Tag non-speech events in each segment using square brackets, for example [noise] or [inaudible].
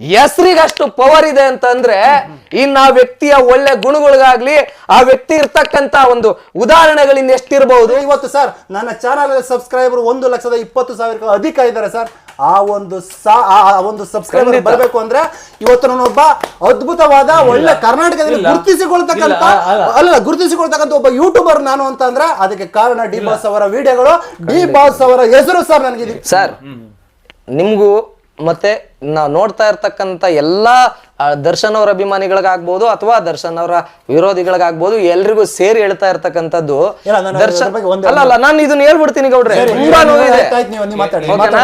ಹೆಸರಿಗಷ್ಟು power ಇದೆ ಅಂತಂದ್ರೆ ಇನ್ನು ಆ ವ್ಯಕ್ತಿಯ ಒಳ್ಳೆ ಗುಣಗಳಿಗಾಗ್ಲಿ ಆ ವ್ಯಕ್ತಿ ಇರ್ತಕ್ಕಂತ ಒಂದು ಉದಾಹರಣೆಗಳಿಂದ ಎಷ್ಟಿರಬಹುದು ಇವತ್ತು ಸರ್ ನನ್ನ ಚಾನಲ್ ಸಬ್ಸ್ಕ್ರೈಬರ್ ಒಂದು ಲಕ್ಷದ ಇಪ್ಪತ್ತು ಸಾವಿರ ಅಧಿಕ ಇದ್ದಾರೆ ಸರ್ ಆ ಒಂದು ಸಾ- ಆ ಒಂದು ಸಬ್ಸ್ಕ್ರೈಬರ್ ಬರಬೇಕು ಅಂದ್ರೆ ಇವತ್ತು ನಾನೊಬ್ಬ ಅದ್ಭುತವಾದ ಒಳ್ಳೆ ಕರ್ನಾಟಕದಲ್ಲಿ. ಗುರುತಿಸಿಕೊಳ್ತಕ್ಕಂತ ಅಲ್ಲ. ಗುರುತಿಸಿಕೊಳ್ತಕ್ಕಂತ ಒಬ್ಬ ಯೂಟ್ಯೂಬರ್ ನಾನು ಅಂತಂದ್ರೆ ಅದಕ್ಕೆ ಕಾರಣ ಡಿ ಬಾಸ್ ಅವರ ವಿಡಿಯೋಗಳು ಡಿ ಬಾಸ್ ಅವರ ಹೆಸರು ಸರ್ ನನಗೆ ಸರ್ ನಿಮ್ಗೂ ಮತ್ತೆ ನಾವು ನೋಡ್ತಾ ಇರ್ತಕ್ಕಂತ ಎಲ್ಲಾ ದರ್ಶನ್ ಅವರ ಅಭಿಮಾನಿಗಳಿಗಾಗ್ಬೋದು ಅಥವಾ ದರ್ಶನ್ ಅವರ ವಿರೋಧಿಗಳಿಗಾಗ್ಬೋದು ಎಲ್ರಿಗೂ ಸೇರಿ ಹೇಳ್ತಾ ಇರ್ತಕ್ಕಂಥದ್ದು ದರ್ಶನ್ ಅಲ್ಲ ಅಲ್ಲ ನಾನು ಇದನ್ನ ಹೇಳ್ಬಿಡ್ತೀನಿ ಗೌಡ್ರೆ. ತುಂಬಾ ನೋವಿದೆ. ಓಕೆನಾ?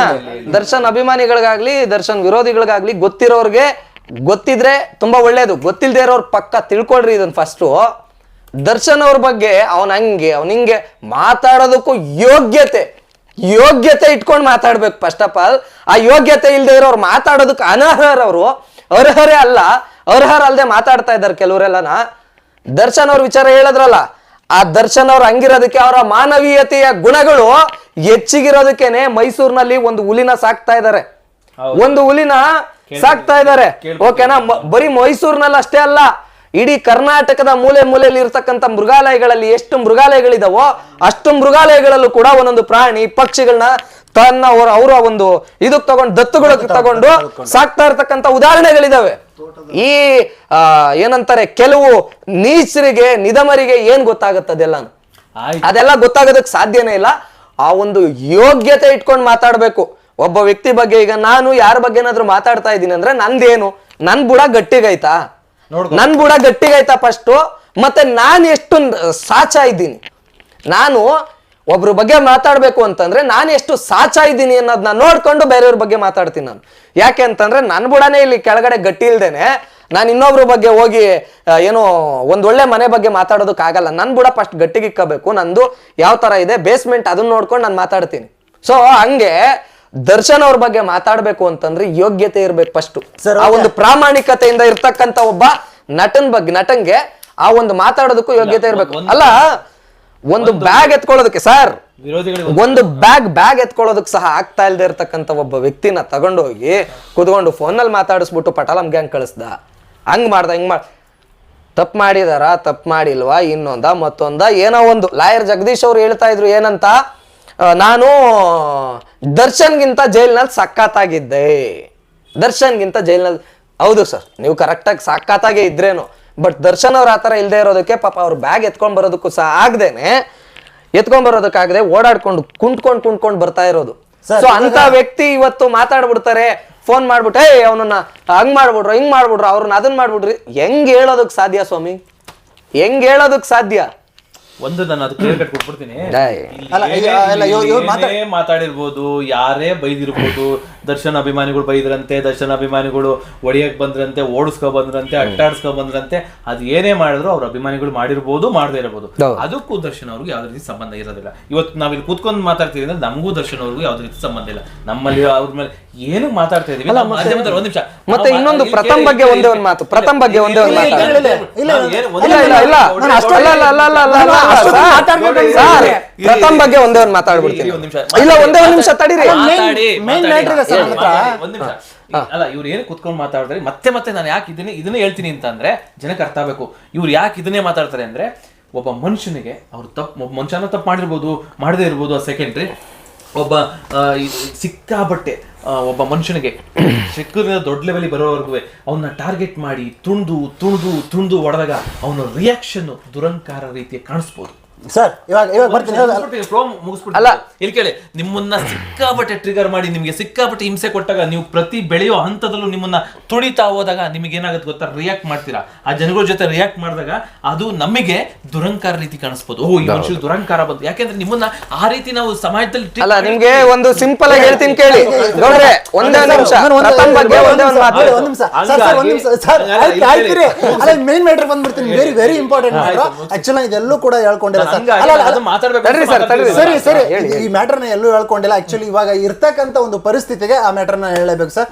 ದರ್ಶನ್ ಅಭಿಮಾನಿಗಳಿಗಾಗ್ಲಿ ದರ್ಶನ್ ವಿರೋಧಿಗಳಿಗಾಗ್ಲಿ ಗೊತ್ತಿರೋರ್ಗೆ ಗೊತ್ತಿದ್ರೆ ತುಂಬಾ ಒಳ್ಳೇದು. ಗೊತ್ತಿಲ್ದೇ ಇರೋರ್ ಪಕ್ಕ ತಿಳ್ಕೊಳ್ರಿ ಇದನ್ನ ಫಸ್ಟು ದರ್ಶನ್ ಅವ್ರ ಬಗ್ಗೆ ಅವನ ಹಂಗೆ ಅವನ್ ಹಿಂಗೆ ಮಾತಾಡೋದಕ್ಕೂ ಯೋಗ್ಯತೆ. ಯೋಗ್ಯತೆ ಇಟ್ಕೊಂಡು ಮಾತಾಡ್ಬೇಕು ಫಸ್ಟ್ ಆಫ್ ಆಲ್ ಆ ಯೋಗ್ಯತೆ ಇಲ್ಲದೆ ಇರೋರು ಮಾತಾಡೋದಕ್ಕೆ ಅನರ್ಹರವರು ಅರ್ಹರೇ ಅಲ್ಲ ಅರ್ಹರ ಅಲ್ಲದೆ ಮಾತಾಡ್ತಾ ಇದ್ದಾರೆ ಕೆಲವರೆಲ್ಲನ. ದರ್ಶನ್ ಅವ್ರ ವಿಚಾರ ಹೇಳಿದ್ರಲ್ಲ ಆ ದರ್ಶನ್ ಅವ್ರ ಹಂಗಿರೋದಕ್ಕೆ ಅವರ ಮಾನವೀಯತೆಯ ಗುಣಗಳು ಹೆಚ್ಚಿಗಿರೋದಕ್ಕೇನೆ ಮೈಸೂರಿನಲ್ಲಿ ಒಂದು ಹುಲಿನ ಸಾಕ್ತಾ ಇದ್ದಾರೆ. ಒಂದು ಹುಲಿನ ಸಾಕ್ತಾ ಇದ್ದಾರೆ. ಓಕೆನಾ ಬರೀ ಮೈಸೂರಿನಲ್ಲಿ ಅಷ್ಟೇ ಅಲ್ಲ ಇಡೀ ಕರ್ನಾಟಕದ ಮೂಲೆ ಮೂಲೆಯಲ್ಲಿ ಇರ್ತಕ್ಕಂಥ ಮೃಗಾಲಯಗಳಲ್ಲಿ ಎಷ್ಟು ಮೃಗಾಲಯಗಳಿದಾವೋ ಅಷ್ಟು ಮೃಗಾಲಯಗಳಲ್ಲೂ ಕೂಡ ಒಂದೊಂದು ಪ್ರಾಣಿ ಪಕ್ಷಿಗಳನ್ನ ತನ್ನ ಅವರ ಅವರ ಒಂದು ಇದಕ್ ತಗೊಂಡು ದತ್ತುಗಳ ತಗೊಂಡು ಸಾಕ್ತಾ ಇರ್ತಕ್ಕಂಥ ಉದಾಹರಣೆಗಳಿದಾವೆ. ಈ ಆ, ಏನಂತಾರೆ ಕೆಲವು ನೀಚರಿಗೆ ನಿಧಮರಿಗೆ ಏನ್ ಗೊತ್ತಾಗುತ್ತೆ ಅದೆಲ್ಲ ಅದೆಲ್ಲ ಗೊತ್ತಾಗೋದಕ್ಕೆ ಸಾಧ್ಯನೇ ಇಲ್ಲ. ಆ ಒಂದು ಯೋಗ್ಯತೆ ಇಟ್ಕೊಂಡು ಮಾತಾಡ್ಬೇಕು. ಒಬ್ಬ ವ್ಯಕ್ತಿ ಬಗ್ಗೆ ಈಗ ನಾನು ಯಾರ ಬಗ್ಗೆ ಏನಾದ್ರು ಮಾತಾಡ್ತಾ ಇದ್ದೀನಿ ಅಂದ್ರೆ ನಂದೇನು? ನನ್ ಬುಡ ಗಟ್ಟಿಗೈತಾ? ನನ್ ಬುಡ ಗಟ್ಟಿಗೈತಾ ಫಸ್ಟ್ ಮತ್ತೆ ನಾನು ಎಷ್ಟು ಸಾಚ ಇದ್ದೀನಿ. ನಾನು ಒಬ್ರ ಬಗ್ಗೆ ಮಾತಾಡ್ಬೇಕು ಅಂತಂದ್ರೆ ನಾನು ಎಷ್ಟು ಸಾಚ ಇದ್ದೀನಿ ಅನ್ನೋದನ್ನ ನೋಡ್ಕೊಂಡು ಬೇರೆಯವ್ರ ಬಗ್ಗೆ ಮಾತಾಡ್ತೀನಿ ನಾನು. ಯಾಕೆ ಅಂತಂದ್ರೆ ನನ್ನ ಬುಡನೇ ಇಲ್ಲಿ ಕೆಳಗಡೆ ಗಟ್ಟಿ ಇಲ್ದೇನೆ ನಾನು ಇನ್ನೊಬ್ರ ಬಗ್ಗೆ ಹೋಗಿ ಏನು ಒಂದ್ ಒಳ್ಳೆ ಮನೆ ಬಗ್ಗೆ ಮಾತಾಡೋದಕ್ಕಾಗಲ್ಲ. ನನ್ ಬುಡ ಫಸ್ಟ್ ಗಟ್ಟಿಗಿಕ್ಕಬೇಕು. ನಂದು ಯಾವ ತರ ಇದೆ ಬೇಸ್ಮೆಂಟ್ ಅದನ್ನ ನೋಡ್ಕೊಂಡು ನಾನು ಮಾತಾಡ್ತೀನಿ. ಸೊ ಹಂಗೆ ದರ್ಶನ್ ಅವ್ರ ಬಗ್ಗೆ ಮಾತಾಡ್ಬೇಕು ಅಂತಂದ್ರೆ ಯೋಗ್ಯತೆ ಇರ್ಬೇಕು ಫಸ್ಟ್ ಆ ಒಂದು ಪ್ರಾಮಾಣಿಕತೆಯಿಂದ ಇರ್ತಕ್ಕಂತ ಒಬ್ಬ ನಟನ್ ಬಗ್ಗೆ ನಟನ್ಗೆ ಆ ಒಂದು ಮಾತಾಡೋದಕ್ಕೂ ಯೋಗ್ಯತೆ ಇರ್ಬೇಕು. ಅಲ್ಲ ಒಂದು ಬ್ಯಾಗ್ ಎತ್ಕೊಳ್ಳೋದಕ್ಕೆ ಸರ್ ಒಂದು ಬ್ಯಾಗ್ ಬ್ಯಾಗ್ ಎತ್ಕೊಳ್ಳೋದಕ್ಕೆ ಸಹ ಆಗ್ತಾ ಇಲ್ದೇ ಇರ್ತಕ್ಕಂತ ಒಬ್ಬ ವ್ಯಕ್ತಿನ ತಗೊಂಡೋಗಿ ಕುತ್ಕೊಂಡು ಫೋನಲ್ಲಿ ಮಾತಾಡಿಸ್ಬಿಟ್ಟು ಪಟಾಲಂ ಗ್ಯಾಂಗ್ ಕಳಿಸ್ದ. ಹಂಗ್ ಮಾಡ್ದ ಹಿಂಗ್ ಮಾಡ್ ತಪ್ಪು ಮಾಡಿದಾರ ತಪ್ಪು ಮಾಡಿಲ್ವಾ ಇನ್ನೊಂದ ಮತ್ತೊಂದ ಏನೋ ಒಂದು. ಲಾಯರ್ ಜಗದೀಶ್ ಅವ್ರು ಹೇಳ್ತಾ ಇದ್ರು ಏನಂತ? ನಾನು ದರ್ಶನ್ಗಿಂತ ಜೈಲ್ನಲ್ಲಿ ಸಕ್ಕತ್ತಾಗಿದ್ದೆ ದರ್ಶನ್ಗಿಂತ ಜೈಲ್ನಲ್ಲಿ ಹೌದು ಸರ್ ನೀವು ಕರೆಕ್ಟಾಗಿ ಸಾಕಾತಾಗೆ ಇದ್ರೇನು ಬಟ್ ದರ್ಶನ್ ಅವ್ರ ಆತರ ಇಲ್ಲದೆ ಇರೋದಕ್ಕೆ ಪಾಪ ಅವ್ರ ಬ್ಯಾಗ್ ಎತ್ಕೊಂಡು ಬರೋದಕ್ಕೂ ಸಹ ಆಗ್ದೇನೆ ಎತ್ಕೊಂಡ್ ಬರೋದಕ್ಕಾಗದೆ ಓಡಾಡ್ಕೊಂಡು ಕುಂಟ್ಕೊಂಡು ಕುಂಟ್ಕೊಂಡು ಬರ್ತಾ ಇರೋದು. ಸೊ ಅಂತ ವ್ಯಕ್ತಿ ಇವತ್ತು ಮಾತಾಡ್ಬಿಡ್ತಾರೆ ಫೋನ್ ಮಾಡ್ಬಿಟ್ಟು ಏ ಅವನನ್ನ ಹಂಗ್ ಮಾಡ್ಬಿಡ್ರು ಹಿಂಗ್ ಮಾಡ್ಬಿಡ್ರು ಅವ್ರನ್ನ ಅದನ್ನ ಮಾಡ್ಬಿಡ್ರಿ. ಹೆಂಗ್ ಹೇಳೋದಕ್ ಸಾಧ್ಯ ಸ್ವಾಮಿ? ಹೆಂಗ್ ಹೇಳೋದಕ್ ಸಾಧ್ಯ? ಒಂದು ನಾನು ಅದು ಕ್ಲಿಯರ್ ಕಟ್ ಕೊಟ್ಬಿಡ್ತೀನಿ ಏನೇ- ಮಾತಾಡಿರ್ಬೋದು ಯಾರೇ ಬೈದಿರ್ಬೋದು ದರ್ಶನ್ ಅಭಿಮಾನಿಗಳು ಬೈದ್ರಂತೆ ದರ್ಶನ್ ಅಭಿಮಾನಿಗಳು ಒಡೆಯಕ್ ಬಂದ್ರಂತೆ ಓಡಿಸ್ಕೊ ಬಂದ್ರಂತೆ ಅಟ್ಟಾಡ್ಸ್ಕೊ ಬಂದ್ರಂತೆ ಅದು ಏನೇ ಮಾಡಿದ್ರು ಅವ್ರ ಅಭಿಮಾನಿಗಳು ಮಾಡಿರ್ಬೋದು ಮಾಡದೇ ಇರಬಹುದು ಅದಕ್ಕೂ ದರ್ಶನ್ ಅವ್ರಿಗೆ ಯಾವ್ದು ರೀತಿ ಸಂಬಂಧ ಇರೋದಿಲ್ಲ ಇವತ್ತು ನಾವಿಲ್ಲಿ ಕೂತ್ಕೊಂಡು ಮಾತಾಡ್ತೀವಿ ಅಂದ್ರೆ ನಮಗೂ ದರ್ಶನ್ ಅವ್ರಿಗೂ ಯಾವ್ದು ರೀತಿ ಸಂಬಂಧ ಇಲ್ಲ ನಮ್ಮಲ್ಲಿ ಅವ್ರ ಮೇಲೆ ಏನು ಮಾತಾಡ್ತಾ ಇದೀವಿ ನಾವು ಒಂದ್ ನಿಮಿಷ ಮತ್ತೆ ಇನ್ನೊಂದು ಪ್ರಥಮ ಬಗ್ಗೆ ಒಂದೇ ಒಂದು ಮಾತು ಪ್ರಥಮ ಬಗ್ಗೆ ಒಂದೇ ಒಂದು ಮಾತು ಇಲ್ಲ, ಇಲ್ಲ, ಇಲ್ಲ, ನಾವು ಏನು- ಇಲ್ಲ ಇಲ್ಲ ಇಲ್ಲ ನಾನು ಅಷ್ಟೇ- ಅಲ್ಲ ಅಲ್ಲ ಅಲ್ಲ ಅಲ್ಲ ಪ್ರಥಮ್ ಬಗ್ಗೆ ಒಂದೇ ಒಂದು ಮಾತಾಡ್ಬಿಡ್ತೀನಿ. ನಿಮಿಷ. ಇಲ್ಲ ಒಂದೇ ಒಂದ್ ನಿಮಿಷ ತಡೀರಿ. ಒಂದ್ ನಿಮಿಷ. ಅಲ್ಲ ಇವ್ರು ಏನು ಕುತ್ಕೊಂಡು ಮಾತಾಡಿದ್ರೆ ಮತ್ತೆ ಮತ್ತೆ ನಾನು ಯಾಕೆ ಇದನ್ನೇ ಇದನ್ನೇ ಹೇಳ್ತೀನಿ ಅಂತಂದ್ರೆ ಜನಕ್ಕೆ ಅರ್ಥ ಆಗಬೇಕು. ಇವ್ರು ಯಾಕೆ ಇದನ್ನೇ ಮಾತಾಡ್ತಾರೆ ಅಂದ್ರೆ ಒಬ್ಬ ಮನುಷ್ಯನಿಗೆ ಅವ್ರು ತಪ್ಪು ಮನುಷ್ಯನ ತಪ್ಪು ಮಾಡಿರ್ಬೋದು ಮಾಡದೇ ಇರ್ಬೋದು ಆ ಸೆಕೆಂಡ್ರಿ ಒಬ್ಬ ಸಿಕ್ಕಾಬಟ್ಟೆ ಒಬ್ಬ ಮನುಷ್ಯನಿಗೆ [coughs] ಚಿಕ್ಕದಿಂದ ದೊಡ್ಡ ಲೆವೆಲ್ ಬರೋವರೆಗೂ ಅವನ್ನ ಟಾರ್ಗೆಟ್ ಮಾಡಿ, ತುಂಡು ತುಂಡು ತುಂಡು ಹೊಡೆದಾಗ ಅವನ ರಿಯಾಕ್ಷನ್ ದುರಂಕಾರ ರೀತಿಯ ಕಾಣಿಸ್ಬೋದು. ಸರ್ ಇವಾಗ ಇವಾಗ ಬರ್ತೀನಿ ಇವಾಗ- ಮುಗಿಸ್ಬಿಡ್ತೀನಿ, flow ಮುಗಿಸ್ಬಿಡ್ತೀನಿ. ಅಲ್ಲ. ಇಲ್ಲಿ ಕೇಳಿ ನಿಮ್ಮನ್ನ ಸಿಕ್ಕಾಪಟ್ಟೆ ಟ್ರಿಗರ್ ಮಾಡಿ ನಿಮಗೆ ಸಿಕ್ಕಾಪಟ್ಟೆ ಹಿಂಸೆ ಕೊಟ್ಟಾಗ ನೀವು ಪ್ರತಿ ಬೆಳೆಯೋ ಹಂತದಲ್ಲೂ ನಿಮ್ಮನ್ನ ತುಳಿತಾ ಹೋದಾಗ ನಿಮಗೆ ಏನಾಗುತ್ತೆ ಗೊತ್ತಾ? ರಿಯಾಕ್ಟ್ ಮಾಡ್ತೀರಾ. ಆ ಜನಗಳ ಜೊತೆ ರಿಯಾಕ್ಟ್ ಮಾಡಿದಾಗ ಅದು ನಮಗೆ ದುರಂಕಾರ ರೀತಿ ಕಾಣಿಸ್ಬೋದು. ಓ ಈ ಮನುಷ್ಯ ದುರಂಕಾರ ಬಂತು ಯಾಕೆಂದ್ರೆ ನಿಮ್ಮನ್ನ ಆ ರೀತಿ ನಾವು ಸಮಾಜದಲ್ಲಿ treat ಅಲ್ಲ ನಿಮಗೆ ನಿಮ್ಗೆ ಒಂದು ಸಿಂಪಲ್ ಆಗಿ ಹೇಳ್ತೀನಿ ಕೇಳಿ. ಗೌಡ್ರೆ ಒಂದೇ ಒಂದು ನಿಮಿಷ. ನಾನು ಒಂದು- ಪ್ರಥಮ್ ಬಗ್ಗೆ ಒಂದೇ ಒಂದು ಮಾತು ಒಂದ್ ನಿಮಿಷ ಸರ್ ಸರ್ ಒಂದ್ ನಿಮಿಷ. ಸರ್ ಹಂಗಾಗಿ- ಆಯ್ತು ಆಯ್ತು ರೀ ಅಲ್ಲ ಮೇನ್ ಮ್ಯಾಟರ್ ಬಂದ್ಬಿಡ್ತೀನಿ. Very very important matter actually ಇದೆಲ್ಲೂ ಕೂಡ ಹೇಳ್ಕೊಂಡಿಲ್ಲ. ಸರ್. ಸರ್. ಸರಿ ಈ ಮ್ಯಾಟರ್ನ ಎಲ್ಲೂ ಹೇಳ್ಕೊಂಡಿಲ್ಲ. ಆಕ್ಚುಲಿ ಇವಾಗ ಇರ್ತಕ್ಕಂತ ಒಂದು ಪರಿಸ್ಥಿತಿಗೆ ಆ ಮ್ಯಾಟರ್ನ ಹೇಳಬೇಕು ಸರ್.